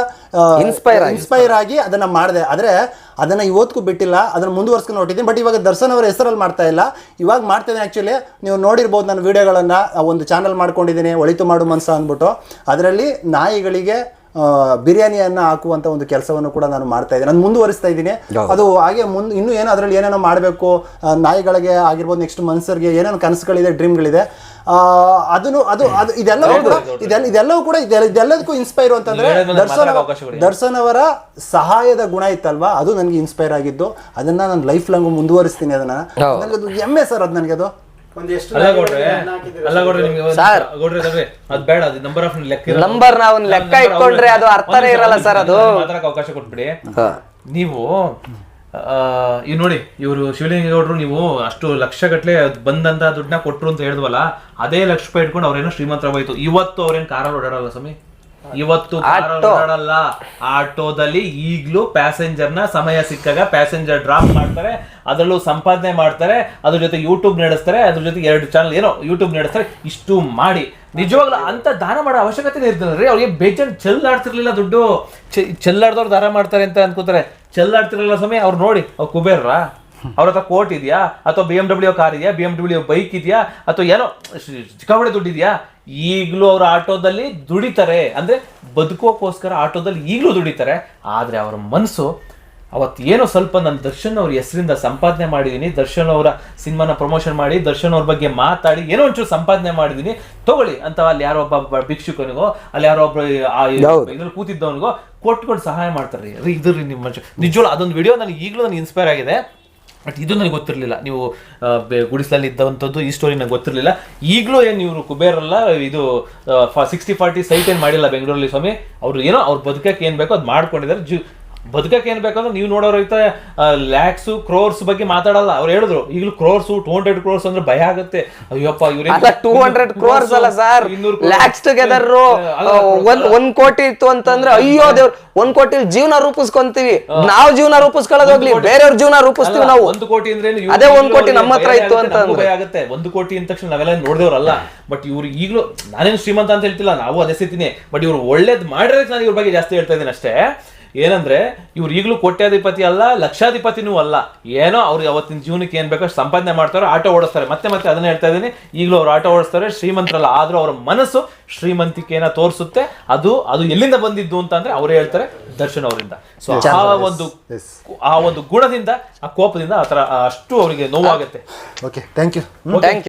Inspire ಆಗಿ. ಇನ್ಸ್ಪೈರ್ ಆಗಿ ಅದನ್ನ ಮಾಡಿದೆ. ಆದ್ರೆ ಅದನ್ನ ಇವತ್ತಿಗೂ ಬಿಟ್ಟಿಲ್ಲ ಅದನ್ನ ಮುಂದುವರ್ಸ್ಕೊಂಡು ಹೊಟ್ಟಿದ್ದೀನಿ ಬಟ್ ಇವಾಗ ದರ್ಶನ್ ಅವರ ಹೆಸರಲ್ಲಿ ಮಾಡ್ತಾ ಇಲ್ಲ. ಇವಾಗ ಮಾಡ್ತೇನೆ ಆಕ್ಚುಲಿ ನೀವು ನೋಡಿರ್ಬೋದು ನನ್ನ ವಿಡಿಯೋಗಳನ್ನ ಒಂದು ಚಾನಲ್ ಮಾಡ್ಕೊಂಡಿದ್ದೀನಿ ಒಳಿತು ಮಾಡು ಮನ್ಸ ಅಂದ್ಬಿಟ್ಟು. ಅದರಲ್ಲಿ ನಾಯಿಗಳಿಗೆ ಬಿರಿಯಾನಿಯನ್ನ ಹಾಕುವಂಥ ಒಂದು ಕೆಲಸವನ್ನು ಕೂಡ ನಾನು ಮಾಡ್ತಾ ಇದ್ದೀನಿ. ನಾನು ಮುಂದುವರಿಸ್ತಾ ಇದ್ದೀನಿ. ಅದು ಹಾಗೆ ಮುಂದೆ ಇನ್ನೂ ಏನು ಅದರಲ್ಲಿ ಏನೇನೋ ಮಾಡಬೇಕು ನಾಯಿಗಳಿಗೆ ಆಗಿರ್ಬೋದು ನೆಕ್ಸ್ಟ್ ಮನುಷ್ಯರಿಗೆ ಏನೇನೋ ಕನಸುಗಳಿದೆ ಡ್ರೀಮ್ಗಳಿದೆ ಅದನ್ನು ಅದು ಅದು ಇದೆಲ್ಲವೂ ಕೂಡ ಇದೆಲ್ಲ ಇದೆಲ್ಲವೂ ಕೂಡ ಇದೆಲ್ಲ ಇದೆಲ್ಲದಕ್ಕೂ ಇನ್ಸ್ಪೈರ್ ಅಂತಂದ್ರೆ ದರ್ಶನ್. ದರ್ಶನ್ ಅವರ ಸಹಾಯದ ಗುಣ ಇತ್ತಲ್ವಾ? ಅದು ನನಗೆ ಇನ್ಸ್ಪೈರ್ ಆಗಿದ್ದು. ಅದನ್ನ ನಾನು ಲೈಫ್ ಲಾಂಗ್ ಮುಂದುವರಿಸ್ತೀನಿ ಅದನ್ನ. ನನಗೆ ಅದು ಹೆಮ್ಮೆ ಸರ್ ಅದು ನನಗೆ ಅದು ಒಂದ್ ಅಲ್ಲ ಗೌಡ್ರೆ ಅಲ್ಲ ಗೌಡ್ರೆ ನಿಮ್ಗೆ ಒಂದು ಸರ್. ಗೌಡ್ರೆ ಅದೇ ಅದ್ ಬೇಡ ಅದು ನಂಬರ್ ಆಫ್ ಲೆಕ್ಕ ಇರೋದು. ನಂಬರ್ ನಾವು ಲೆಕ್ಕ ಇಟ್ಕೊಂಡ್ರೆ ಅದು ಅರ್ಥನೇ ಇರಲ್ಲ ಸರ್ ಅದು. ನನಗೆ ಮಾತಾಡಕ್ಕೆ ಅವಕಾಶ ಕೊಟ್ಬಿಡಿ ನೀವು ಇವ್ ನೋಡಿ ಇವರು ಶಿವಲಿಂಗೇಗೌಡರು ನೀವು ಅಷ್ಟು ಲಕ್ಷ ಗಟ್ಲೆ ಬಂದಂತ ದುಡ್ಡನ್ನ ಕೊಟ್ರು ಅಂತ ಹೇಳಿದ್ವಲ್ಲ ಅದೇ ಲಕ್ಷ ರೂಪಾಯಿ ಇಟ್ಕೊಂಡು ಅವ್ರೇನೋ ಶ್ರೀಮಂತರಾಗೋಯ್ತು ಇವತ್ತು ಅವ್ರೇನ್ ಕಾರಲ್ಲಿ ಓಡಾಡಲ್ಲ ಸ್ವಾಮಿ ಇವತ್ತು ಓಡಾಡಲ್ಲ ಆಟೋದಲ್ಲಿ ಈಗಲೂ ಪ್ಯಾಸೆಂಜರ್ನ ಸಮಯ ಸಿಕ್ಕಾಗ ಪ್ಯಾಸೆಂಜರ್ ಡ್ರಾಪ್ ಮಾಡ್ತಾರೆ ಅದರಲ್ಲೂ ಸಂಪಾದನೆ ಮಾಡ್ತಾರೆ ಅದ್ರ ಜೊತೆ ಯೂಟ್ಯೂಬ್ ನಡೆಸ್ತಾರೆ ಅದ್ರ ಜೊತೆ ಎರಡು ಚಾನಲ್ ಏನೋ ಯೂಟ್ಯೂಬ್ ನಡೆಸ್ತಾರೆ ಇಷ್ಟು ಮಾಡಿ. ನಿಜವಾಗ್ಲೂ ಅಂತ ದಾನ ಮಾಡೋ ಅವಶ್ಯಕತೆ ಇರ್ತದೆ ರೀ ಅವ್ರಿಗೆ ಬೇಜಾನ್ ಚೆಲ್ಲಾಡ್ತಿರ್ಲಿಲ್ಲ ದುಡ್ಡು. ಚೆಲ್ಲಾಡ್ದವ್ರು ದಾನ ಮಾಡ್ತಾರೆ ಅಂತ ಅನ್ಕೋತಾರೆ ಚೆಲ್ಲಾಡ್ತಿರ್ಲಿಲ್ಲ ಸಮಯ ಅವ್ರು ನೋಡಿ ಅವ್ರು ಕುಬೇರ್ರಾ. ಅವ್ರ ಹತ್ರ ಕೋರ್ಟ್ ಇದೆಯಾ? ಅಥವಾ ಬಿ ಎಂ ಡಬ್ಲ್ಯೂ ಕಾರ್ ಇದೆಯಾ? ಬಿ ಎಂ ಡಬ್ಲ್ಯೂ ಬೈಕ್ ಇದೆಯಾ? ಅಥವಾ ಏನೋ ಚಿಕ್ಕಬಡೆ ದುಡ್ಡಿದೆಯಾ ದುಡ್ಡು ಇದೆಯಾ? ಈಗಲೂ ಅವ್ರ ಆಟೋದಲ್ಲಿ ದುಡಿತಾರೆ. ಅಂದ್ರೆ ಬದುಕೋಕ್ಕೋಸ್ಕರ ಆಟೋದಲ್ಲಿ ಈಗಲೂ ದುಡಿತಾರೆ. ಆದ್ರೆ ಅವರ ಮನಸ್ಸು ಅವತ್ತು ಏನೋ ಸ್ವಲ್ಪ ನಾನು ದರ್ಶನ್ ಅವ್ರ ಹೆಸರಿಂದ ಸಂಪಾದನೆ ಮಾಡಿದ್ದೀನಿ ದರ್ಶನ್ ಅವರ ಸಿನಿಮಾನ ಪ್ರಮೋಷನ್ ಮಾಡಿ ದರ್ಶನ್ ಅವ್ರ ಬಗ್ಗೆ ಮಾತಾಡಿ ಏನೋ ಒಂಚೂರು ಸಂಪಾದನೆ ಮಾಡಿದ್ದೀನಿ ತಗೊಳ್ಳಿ ಅಂತ ಅಲ್ಲಿ ಯಾರೋ ಒಬ್ಬ ಭಿಕ್ಷುಕನಿಗೋ ಅಲ್ಲಿ ಯಾರೋ ಒಬ್ಬ. ಇದ್ರಲ್ಲಿ ಕೂತಿದ್ದವನಿಗೋ ಕೊಟ್ಕೊಂಡು ಸಹಾಯ ಮಾಡ್ತಾರೆ ರೀ. ಇದು ನಿಮ್ಮ ನಿಜವಲ್ಲ ನಿಜವಾಗ್ಲೂ ಅದೊಂದು ವಿಡಿಯೋ ನನಗೆ ಈಗಲೂ ನನಗೆ ಇನ್ಸ್ಪೈರ್ ಆಗಿದೆ. ಬಟ್ ಇದು ನನಗೆ ಗೊತ್ತಿರಲಿಲ್ಲ. ನೀವು ಗುಡಿಸಲಲ್ಲಿ ಇದ್ದಂಥದ್ದು ಈ ಸ್ಟೋರಿ ನನಗೆ ಗೊತ್ತಿರಲಿಲ್ಲ. ಈಗಲೂ ಏನು ಇವರು ಕುಬೇರಲ್ಲ, ಇದು ಸಿಕ್ಸ್ಟಿ ಫಾರ್ಟಿ ಸೈಟ್ ಏನು ಮಾಡಿಲ್ಲ ಬೆಂಗಳೂರಲ್ಲಿ ಸ್ವಾಮಿ, ಅವರು ಏನೋ ಅವ್ರು ಬದುಕಕ್ಕೆ ಏನು ಬೇಕೋ ಅದು ಮಾಡ್ಕೊಂಡಿದ್ದಾರೆ. ಜೀವ ಬದುಕಕ್ಕೆ ಏನ್ ಬೇಕಂದ್ರೆ ನೀವು ನೋಡೋರು ಐತೆ ಲ್ಯಾಕ್ಸು ಕ್ರೋರ್ಸ್ ಬಗ್ಗೆ ಮಾತಾಡಲ್ಲ. ಅವ್ರು ಹೇಳಿದ್ರು ಈಗಲೂ ಕ್ರೋರ್ಸ್ ಟೂ ಹಂಡ್ರೆಡ್ ಕ್ರೋರ್ಸ್ ಅಂದ್ರೆ ಭಯ ಆಗುತ್ತೆ. ಅಯ್ಯಪ್ಪ ಇವ್ರ ಟೂ ಹಂಡ್ರೆಡ್ ಕ್ರೋರ್ಸ್ ಅಲ್ಲ ಸರ್. ಲ್ಯಾಕ್ಸ್ ಟುಗೆದರ್ ಒಂದ್ ಒಂದ್ ಕೋಟಿ ಇತ್ತು ಅಂತಂದ್ರೆ ಅಯ್ಯೋ ದೇವ್ರ ಒಂದ್ ಕೋಟಿ ಜೀವನ ರೂಪಿಸ್ಕೊಂತೀವಿ. ನಾವು ಜೀವನ ರೂಪಿಸ್ಕೊಳ್ಳೋದು ಹೋಗ್ಲಿ ಬೇರೆಯವ್ರ ಜೀವನ ರೂಪಿಸ್ತೀವಿ ನಾವು. ಒಂದು ಕೋಟಿ ಅಂದ್ರೆ ಅದೇ ಒಂದ್ ಕೋಟಿ ನಮ್ಮ ಹತ್ರ ಇತ್ತು ಅಂತ ಭಯ ಆಗುತ್ತೆ. ಒಂದು ಕೋಟಿ ಅಂದ ತಕ್ಷಣ ನಾವೆಲ್ಲ ನೋಡಿದವ್ರಲ್ಲ. ಬಟ್ ಇವ್ರು ಈಗಲೂ ನಾನೇನು ಶ್ರೀಮಂತ ಅಂತ ಹೇಳ್ತಿಲ್ಲ ನಾವು ಅದೇ ಸ್ಥಿತಿನೇ. ಬಟ್ ಇವ್ರು ಒಳ್ಳೇದ್ ಮಾಡಿರೋದಕ್ಕೆ ನಾನು ಇವ್ರ ಬಗ್ಗೆ ಜಾಸ್ತಿ ಹೇಳ್ತಾ ಇದ್ದೀನಿ ಅಷ್ಟೇ. ಏನಂದ್ರೆ ಇವ್ರು ಈಗಲೂ ಕೋಟ್ಯಾಧಿಪತಿ ಅಲ್ಲ ಲಕ್ಷಾಧಿಪತಿನೂ ಅಲ್ಲ. ಏನೋ ಅವ್ರಿಗೆ ಅವತ್ತಿನ ಜೀವನಕ್ಕೆ ಏನ್ ಬೇಕೋ ಸಂಪಾದನೆ ಮಾಡ್ತಾರೋ ಆಟೋ ಓಡಿಸ್ತಾರೆ. ಮತ್ತೆ ಮತ್ತೆ ಅದನ್ನ ಹೇಳ್ತಾ ಇದ್ದೀನಿ. ಈಗಲೂ ಅವ್ರು ಆಟೋ ಓಡಿಸ್ತಾರೆ ಶ್ರೀಮಂತರಲ್ಲ. ಆದ್ರೂ ಅವರ ಮನಸ್ಸು ಶ್ರೀಮಂತಿಕೆನ ತೋರಿಸುತ್ತೆ. ಅದು ಅದು ಎಲ್ಲಿಂದ ಬಂದಿದ್ದು ಅಂತ ಅಂದ್ರೆ ಅವರೇ ಹೇಳ್ತಾರೆ ದರ್ಶನ್ ಅವರಿಂದ. ಸೊ ಆ ಒಂದು ಆ ಒಂದು ಗುಣದಿಂದ ಆ ಕೋಪದಿಂದ ಆ ತರ ಅಷ್ಟು ಅವರಿಗೆ ನೋವಾಗುತ್ತೆ. Okay thank you thank